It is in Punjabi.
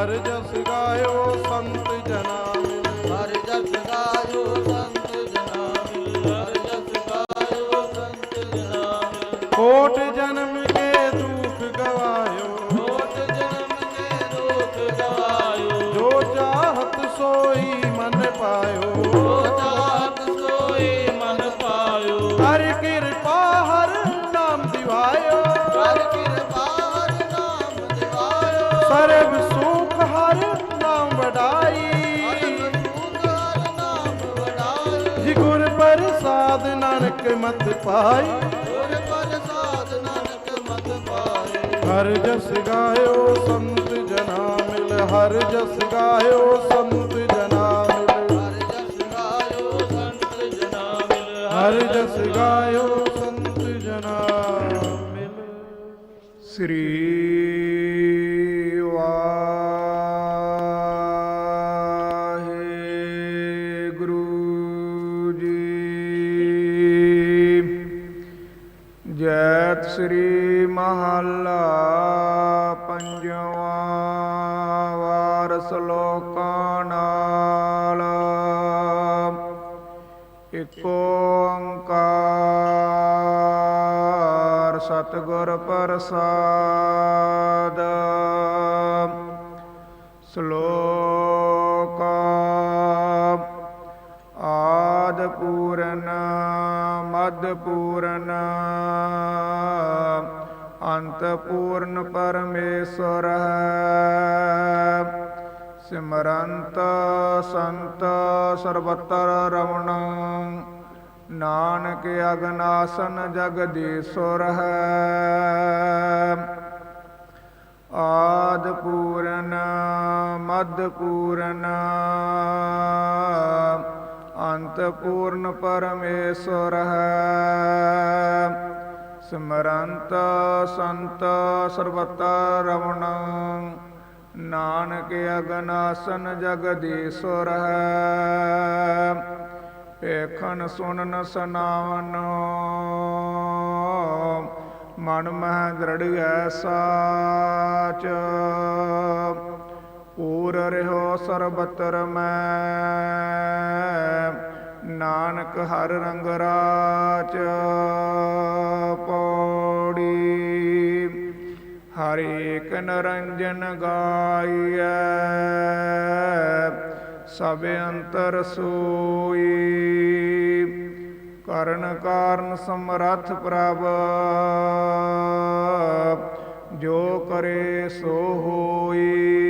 ਹਰ ਜਸ ਗਾਇਓ ਸੰਤ ਜਨਾ ਹਰ ਜਸ ਗਾਇਓ ਸੰਤ ਜਨਾ ਹਰ ਜਸ ਗਾਇਓ ਸੰਤ ਜਨਾ ਕੋਟ ਜਨਮ ਕੇ ਦੁਖ ਗਵਾਇਓ। ਕੋਟ ਜਨਮ ਕੇ ਦੁਖ ਗਵਾਇਓ। ਜੋ ਚਾਹਤ ਸੋਈ ਮਨ ਪਾਇਓ। ਜੋ ਚਾਹਤ ਸੋਈ ਮਨ ਪਾਇਓ। ਹਰ ਕਿਰਪਾ ਹਰ ਨਾਮ ਦਿਵਾਇਓ। ਹਰ ਕਿਰਪਾ ਹਰ ਨਾਮ ਦਿਵਾਇਓ। ਸਰਬ ਵਡਾਈ। ਜੀ ਗੁਰ ਪ੍ਰਸਾਦ ਨਾਨਕ ਮਤ ਪਾਈ। ਗੁਰ ਪ੍ਰਸਾਦ ਨਾਨਕ ਮਤ ਪਾਏ ਹਰ ਜਸ ਗਾਇਓ ਸੰਤ ਜਨਾ ਮਿਲ ਹਰ ਜਸ ਗਾਇਓ ਸੰਤ ਜਨਾ ਮਿਲ, ਹਰ ਜਸ ਗਾਇਓ ਸੰਤ ਜਨਾ ਮਿਲ। ਹਰ ਜਸ ਗਾਇਓ ਸੰਤ ਜਨਾ ਮਿਲ। ਸ੍ਰੀ ਵਾਹਿਗੁਰੂ ਜੀ। ਜੈਤ ਸ੍ਰੀ ਮਹੱਲਾ ਪੰਜਵਾ ਵਾਰ ਸ਼ਲੋਕਾਂ ਨਾਲ। ਇਕ ਓੰਕਾਰ ਸਤਿਗੁਰ ਪ੍ਰਸਾਦ। ਸ਼ਲੋਕ ਮਦ ਪੂਰਨ ਅੰਤ ਪੂਰਨ ਪਰਮੇਸ਼ਰ ਹੈ ਸਿਮਰੰਤ ਸੰਤ ਸਰਬਤਰ ਰਮਣ। ਨਾਨਕ ਅਗਨਾਸਨ ਜਗਦੀਸ਼ਵਰ ਹੈ ਆਦ ਪੂਰਨ ਮਦ ਪੂਰਨ ਅੰਤ ਪੂਰਨ ਪਰਮੇਸ਼ਵਰ ਹੈ। ਸਿਮਰੰਤ ਸੰਤ ਸਰਬਤਰ ਰਮਣ। ਨਾਨਕ ਅਗਨਾਸਨ ਜਗਦੀਸ਼ਰ ਹੈ। ਵੇਖਣ ਸੁਣਨ ਸੁਨਾਵਨ। ਮਨ ਮਹਿ ਦ੍ਰਿੜਿਐ ਸਾਚ। ਪੂਰ ਰਹਿਓ ਸਰਬਤਰ ਮੈਂ। ਨਾਨਕ ਹਰ ਰੰਗ ਰਾਚ ਪੌੜੀ। ਹਰੇ ਏਕ ਨਰੰਜਨ ਗਾਈਐ। ਸਭ ਅੰਤਰ ਸੋਈ। ਕਰਨ ਕਾਰਨ ਸਮਰੱਥ ਪ੍ਰਭ। ਜੋ ਕਰੇ ਸੋ ਹੋਈ।